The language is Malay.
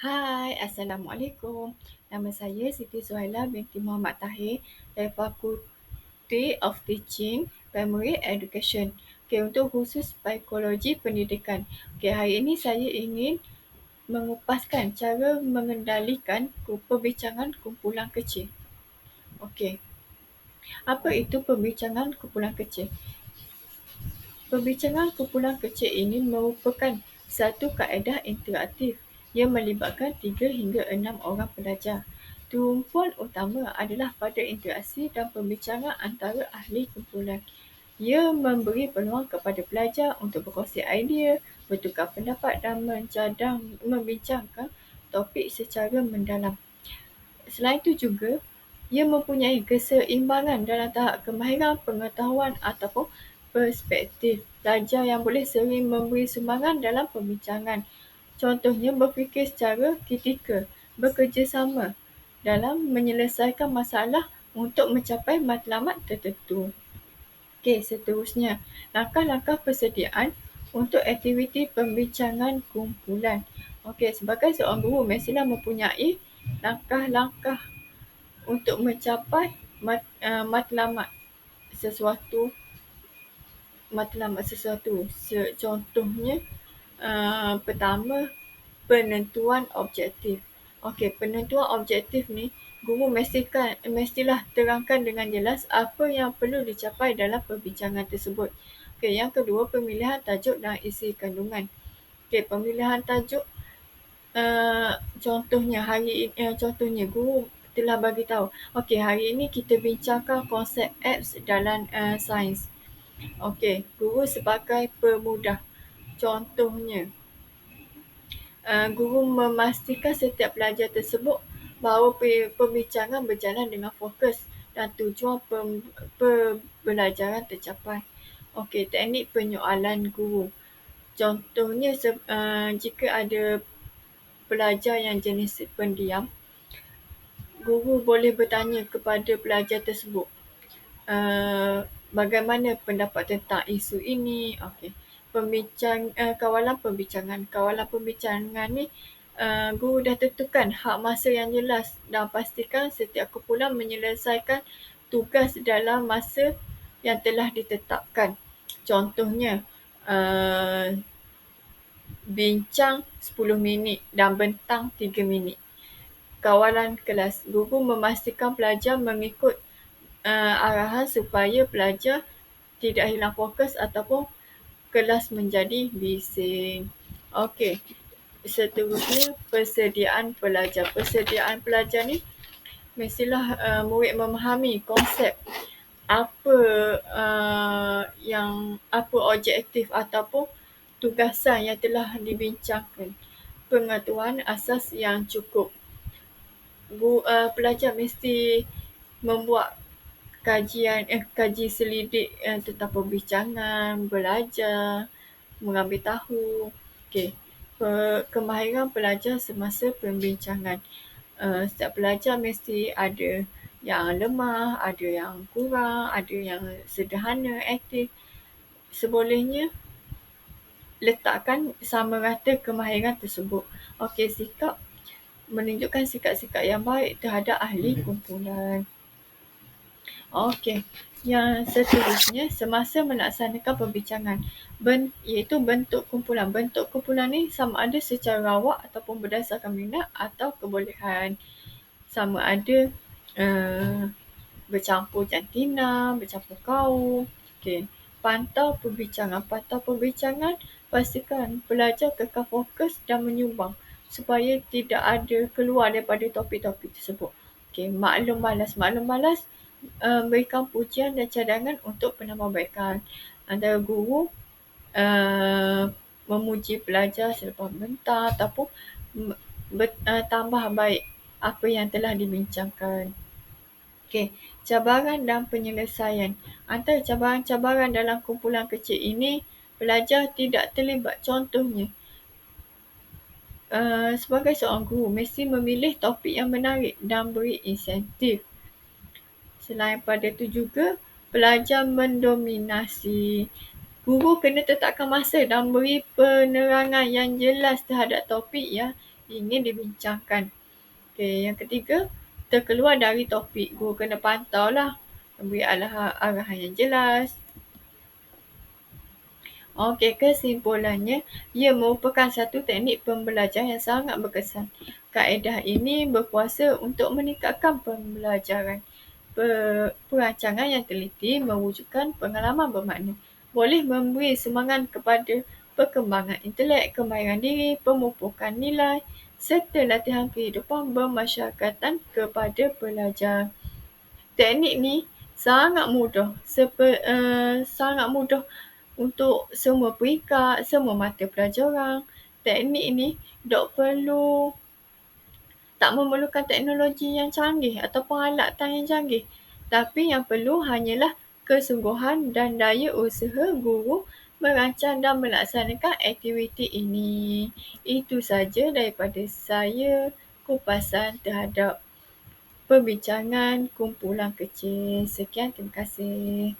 Hai, Assalamualaikum. Nama saya Siti Suhaila binti Muhammad Tahir dari Fakulti of Teaching Primary Education. Okay, untuk khusus psikologi pendidikan. Okay, hari ini saya ingin mengupaskan cara mengendalikan perbincangan kumpulan kecil. Okey. Apa itu perbincangan kumpulan kecil? Perbincangan kumpulan kecil ini merupakan satu kaedah interaktif yang melibatkan tiga hingga enam orang pelajar. Tumpuan utama adalah pada interaksi dan perbincangan antara ahli kumpulan. Ia memberi peluang kepada pelajar untuk berkongsi idea, bertukar pendapat dan mencadang membincangkan topik secara mendalam. Selain itu juga, ia mempunyai keseimbangan dalam tahap kemahiran, pengetahuan ataupun perspektif. Pelajar yang boleh sering memberi sumbangan dalam perbincangan Contohnya berfikir secara kritikal, bekerjasama dalam menyelesaikan masalah untuk mencapai matlamat tertentu. Okey, seterusnya, langkah-langkah persediaan untuk aktiviti pembincangan kumpulan. Okey, sebagai seorang guru mestilah mempunyai langkah-langkah untuk mencapai mat, uh, matlamat sesuatu matlamat sesuatu. Contohnya, uh, pertama, penentuan objektif. Okey, penentuan objektif ni guru mestikan mestilah terangkan dengan jelas apa yang perlu dicapai dalam perbincangan tersebut. Okey, yang kedua pemilihan tajuk dan isi kandungan. Okey, pemilihan tajuk uh, contohnya hari ini uh, contohnya guru telah bagi tahu. Okey, hari ini kita bincangkan konsep apps dalam uh, sains. Okey, guru sebagai pemudah. Contohnya, uh, guru memastikan setiap pelajar tersebut bahawa pembincangan berjalan dengan fokus dan tujuan pembelajaran tercapai. Okey, teknik penyoalan guru. Contohnya, uh, jika ada pelajar yang jenis pendiam, guru boleh bertanya kepada pelajar tersebut, uh, bagaimana pendapat tentang isu ini? Okey pembincang uh, kawalan pembincangan. Kawalan pembincangan ni uh, guru dah tentukan hak masa yang jelas dan pastikan setiap kumpulan menyelesaikan tugas dalam masa yang telah ditetapkan. Contohnya, uh, bincang 10 minit dan bentang 3 minit. Kawalan kelas. Guru memastikan pelajar mengikut uh, arahan supaya pelajar tidak hilang fokus ataupun kelas menjadi bising. Okey, seterusnya persediaan pelajar. Persediaan pelajar ni mestilah uh, murid memahami konsep apa uh, yang apa objektif ataupun tugasan yang telah dibincangkan. Pengetahuan asas yang cukup. Bu, uh, pelajar mesti membuat kajian eh, kaji selidik eh, tentang perbincangan, belajar, mengambil tahu. Okey. Kemahiran pelajar semasa pembincangan. Uh, setiap pelajar mesti ada yang lemah, ada yang kurang, ada yang sederhana, aktif. Sebolehnya letakkan sama rata kemahiran tersebut. Okey, sikap menunjukkan sikap-sikap yang baik terhadap ahli kumpulan. Okey. Yang seterusnya, semasa melaksanakan perbincangan, ben, iaitu bentuk kumpulan. Bentuk kumpulan ni sama ada secara rawak ataupun berdasarkan minat atau kebolehan. Sama ada uh, bercampur jantina, bercampur kaum. Okey. Pantau perbincangan. Pantau perbincangan, pastikan pelajar kekal fokus dan menyumbang supaya tidak ada keluar daripada topik-topik tersebut. Okey, maklum malas. Maklum malas uh, memberikan pujian dan cadangan untuk penambahbaikan. Antara guru uh, memuji pelajar selepas bentar ataupun ber, uh, tambah baik apa yang telah dibincangkan. Okey, cabaran dan penyelesaian. Antara cabaran-cabaran dalam kumpulan kecil ini, pelajar tidak terlibat. Contohnya, uh, sebagai seorang guru, mesti memilih topik yang menarik dan beri insentif. Selain pada itu juga, pelajar mendominasi. Guru kena tetapkan masa dan beri penerangan yang jelas terhadap topik yang ingin dibincangkan. Okey, yang ketiga, terkeluar dari topik. Guru kena pantaulah beri arahan yang jelas. Okey, kesimpulannya, ia merupakan satu teknik pembelajaran yang sangat berkesan. Kaedah ini berkuasa untuk meningkatkan pembelajaran. Perancangan yang teliti mewujudkan pengalaman bermakna. Boleh memberi semangat kepada perkembangan intelek, kemahiran diri, pemupukan nilai serta latihan kehidupan bermasyarakatan kepada pelajar. Teknik ni sangat mudah, sepe, uh, sangat mudah untuk semua peringkat, semua mata pelajaran. Teknik ni dok perlu tak memerlukan teknologi yang canggih ataupun alatan yang canggih. Tapi yang perlu hanyalah kesungguhan dan daya usaha guru merancang dan melaksanakan aktiviti ini. Itu saja daripada saya kupasan terhadap perbincangan kumpulan kecil. Sekian, terima kasih.